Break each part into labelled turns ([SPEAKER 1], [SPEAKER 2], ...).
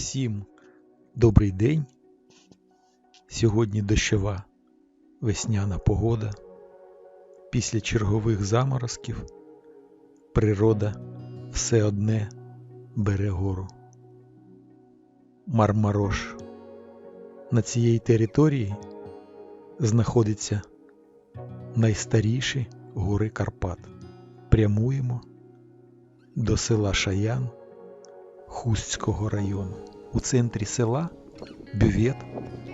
[SPEAKER 1] Всім добрий день. Сьогодні дощова весняна погода. Після чергових заморозків природа все одне бере гору. Мармарош. На цій території знаходяться найстаріші гори Карпат. Прямуємо до села Шаян Хустського району. У центрі села бювет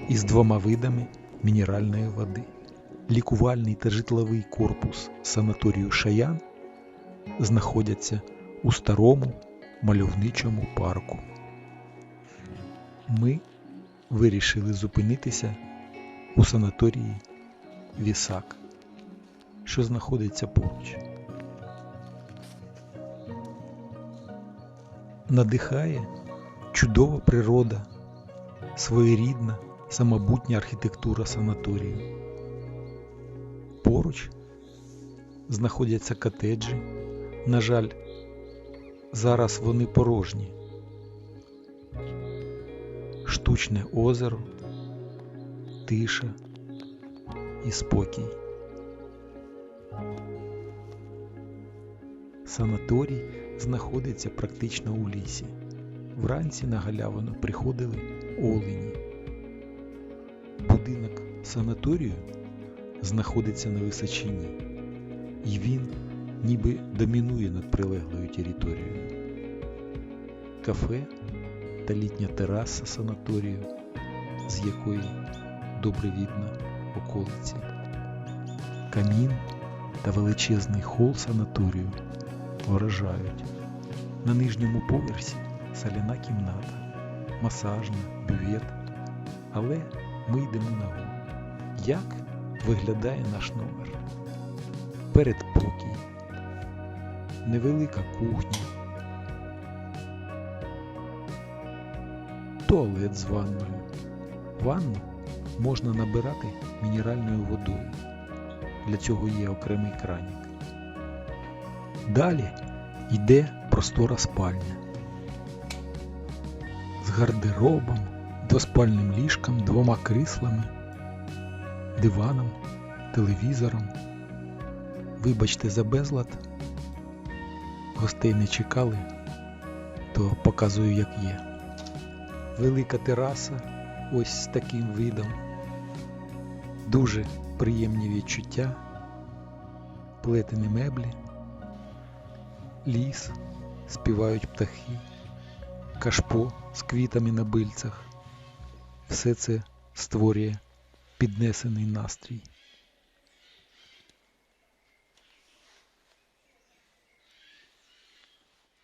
[SPEAKER 1] із двома видами мінеральної води. Лікувальний та житловий корпус санаторію Шаян знаходяться у старому мальовничому парку. Ми вирішили зупинитися у санаторії Вісак, що знаходиться поруч. Надихає чудова природа, своєрідна самобутня архітектура санаторію. Поруч знаходяться котеджі. На жаль, зараз вони порожні. Штучне озеро, тиша і спокій. Санаторій знаходиться практично у лісі. Вранці на галявину приходили олені. Будинок санаторію знаходиться на височині, і він ніби домінує над прилеглою територією. Кафе та літня тераса санаторію, з якої добре видно околиці. Камін та величезний хол санаторію вражають. На нижньому поверсі соляна кімната, масажна, бювет. Але ми йдемо нагору. Як виглядає наш номер? Передпокій, невелика кухня, туалет з ванною. Ванну можна набирати мінеральною водою. Для цього є окремий кранік. Далі йде простора спальня з гардеробом, двоспальним ліжком, двома кріслами, диваном, телевізором. Вибачте за безлад, гостей не чекали, то показую, як є. Велика тераса ось з таким видом. Дуже приємні відчуття, плетені меблі, ліс, співають птахи, кашпо з квітами на бильцях. Все це створює піднесений настрій.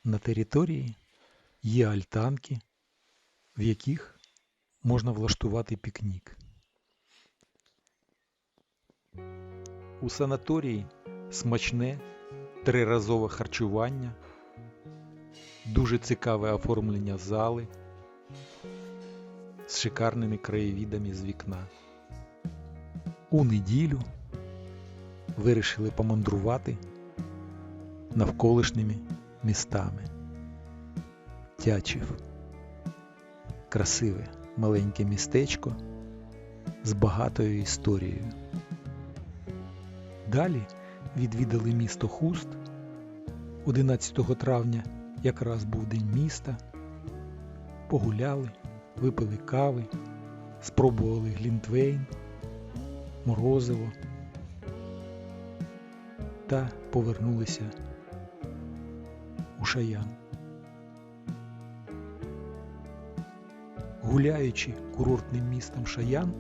[SPEAKER 1] На території є альтанки, в яких можна влаштувати пікнік. У санаторії смачне триразове харчування, дуже цікаве оформлення зали з шикарними краєвідами з вікна. У неділю вирішили помандрувати навколишніми містами. Тячів. Красиве маленьке містечко з багатою історією. Далі відвідали місто Хуст 11 травня, якраз був день міста. Погуляли, випили кави, спробували глінтвейн, морозиво та повернулися у Шаян. Гуляючи курортним містом Шаян,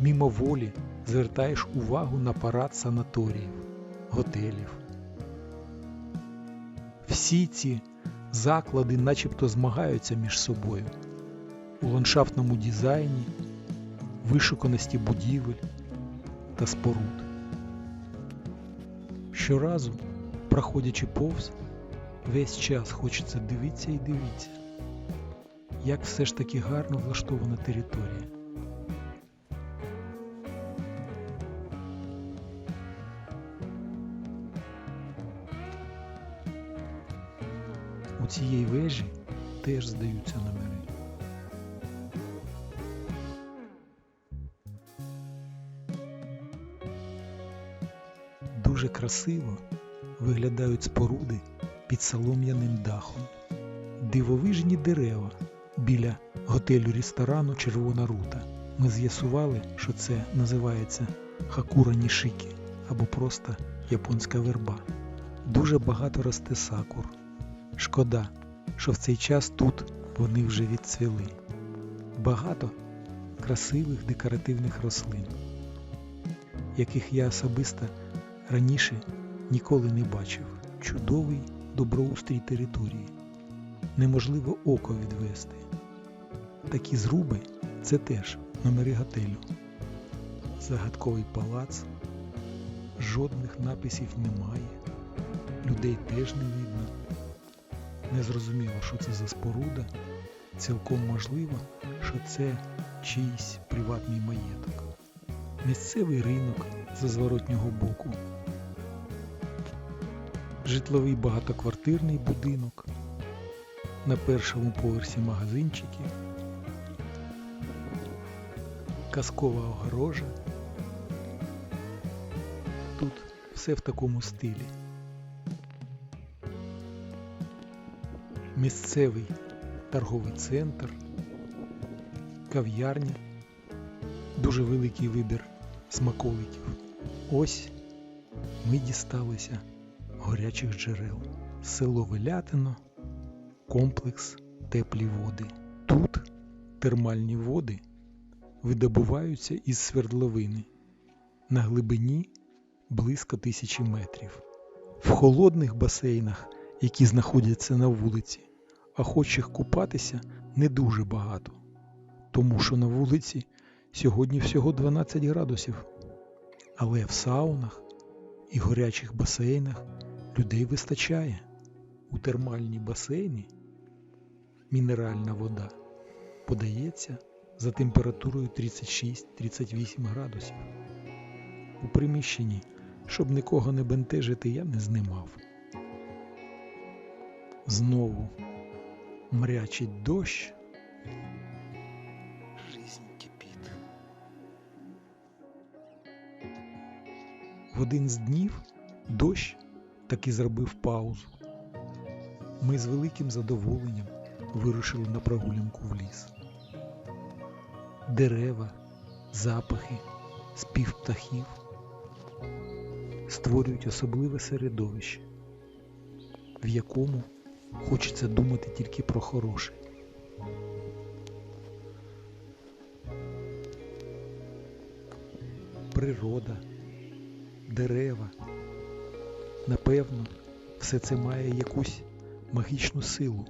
[SPEAKER 1] мимоволі звертаєш увагу на парад санаторіїв, готелів. Всі ці заклади начебто змагаються між собою у ландшафтному дизайні, вишуканості будівель та споруд. Щоразу, проходячи повз, весь час хочеться дивитися і дивитися, як все ж таки гарно влаштована територія. У цієї вежі теж здаються номери. Дуже красиво виглядають споруди під солом'яним дахом. Дивовижні дерева біля готелю ресторану Червона рута. Ми з'ясували, що це називається хакура нішики або просто японська верба. Дуже багато росте сакур. Шкода, що в цей час тут вони вже відцвіли. Багато красивих декоративних рослин, яких я особисто раніше ніколи не бачив. Чудовий доброустрій території. Неможливо око відвести. Такі зруби це теж номери готелю. Загадковий палац, жодних написів немає, людей теж не видно. Незрозуміло, що це за споруда. Цілком можливо, що це чийсь приватний маєток. Місцевий ринок з зворотнього боку. Житловий багатоквартирний будинок. На першому поверсі магазинчики. Казкова огорожа. Тут все в такому стилі. Місцевий торговий центр, кав'ярня, дуже великий вибір смаколиків. Ось ми дісталися горячих джерел. Село Велятино, комплекс теплі води. Тут термальні води видобуваються із свердловини на глибині близько тисячі метрів. В холодних басейнах, які знаходяться на вулиці, охочих купатися не дуже багато, тому що на вулиці сьогодні всього 12 градусів. Але в саунах і горячих басейнах людей вистачає. У термальні басейни мінеральна вода подається за температурою 36-38 градусів. У приміщенні, щоб нікого не бентежити, я не знімав. Знову мрячить дощ. Жизнь кипить. В один з днів дощ таки зробив паузу. Ми з великим задоволенням вирушили на прогулянку в ліс. Дерева, запахи, спів птахів створюють особливе середовище, в якому хочеться думати тільки про хороше. Природа, дерева. Напевно, все це має якусь магічну силу.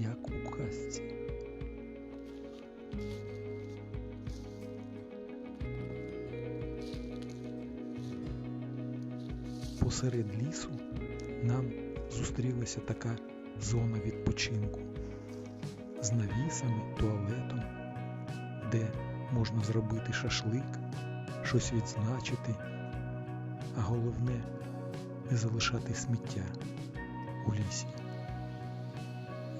[SPEAKER 1] Як у казці. Посеред лісу нам зустрілася така зона відпочинку з навісами, туалетом, де можна зробити шашлик, щось відзначити, а головне не залишати сміття у лісі.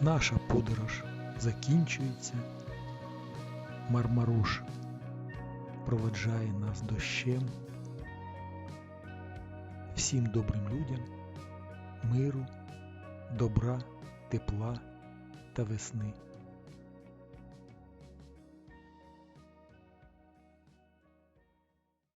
[SPEAKER 1] Наша подорож закінчується. Мармаруш проведжає нас дощем. Всім добрим людям, миру, добра, тепла та весни.